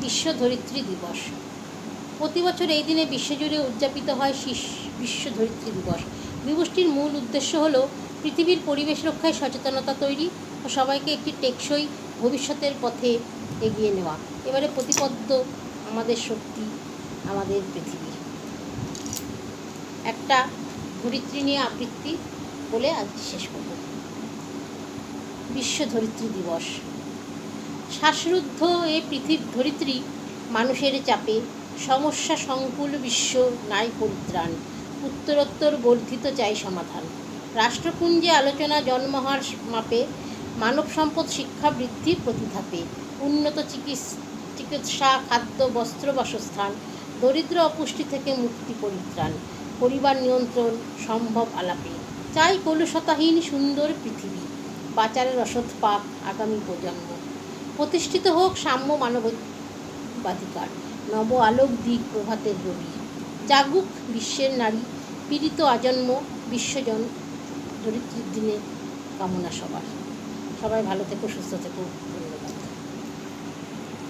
বিশ্ব ধরিত্রী দিবস। প্রতি বছর এই দিনে বিশ্বজুড়ে উদযাপিত হয় বিশ্ব ধরিত্রী দিবস। দিবসটির মূল উদ্দেশ্য হল পৃথিবীর পরিবেশ রক্ষায় সচেতনতা তৈরি ও সবাইকে একটি টেকসই ভবিষ্যতের পথে এগিয়ে নেওয়া। এবারে প্রতিপদ্য আমাদের শক্তি, আমাদের পৃথিবী। একটা ধরিত্রী নিয়ে আবৃত্তি বলে আজ শেষ করব। বিশ্ব ধরিত্রী দিবস। শ্বাসরুদ্ধ এ পৃথিবী ধরিত্রী, মানুষের চাপে সমস্যা সংকুল বিশ্ব নাই পরিত্রাণ। উত্তরোত্তর বর্ধিত চাই সমাধান। রাষ্ট্রপুঞ্জে আলোচনা জন্মহার মাপে মানব সম্পদ শিক্ষা বৃদ্ধি প্রতিধাপে। উন্নত চিকিৎস- খাদ্য, বস্ত্র বাসস্থান, দরিদ্র অপুষ্টি থেকে মুক্তি পরিত্রাণ, পরিবার নিয়ন্ত্রণ সম্ভব আলাপে। চাই কলুষতাহীন সুন্দর পৃথিবী। বাচারের রসদ পাক আগামী প্রজন্ম। প্রতিষ্ঠিত হোক সাম্য মানবাধিকার, নব আলোক দিক প্রভাতের রবি। জাগুক বিশ্বের নারী, পীড়িত আজন্ম, বিশ্বজন দরিদ্রের দিনে কামনা সবার। সবাই ভালো থেকো, সুস্থ থেকো, ধন্যবাদ।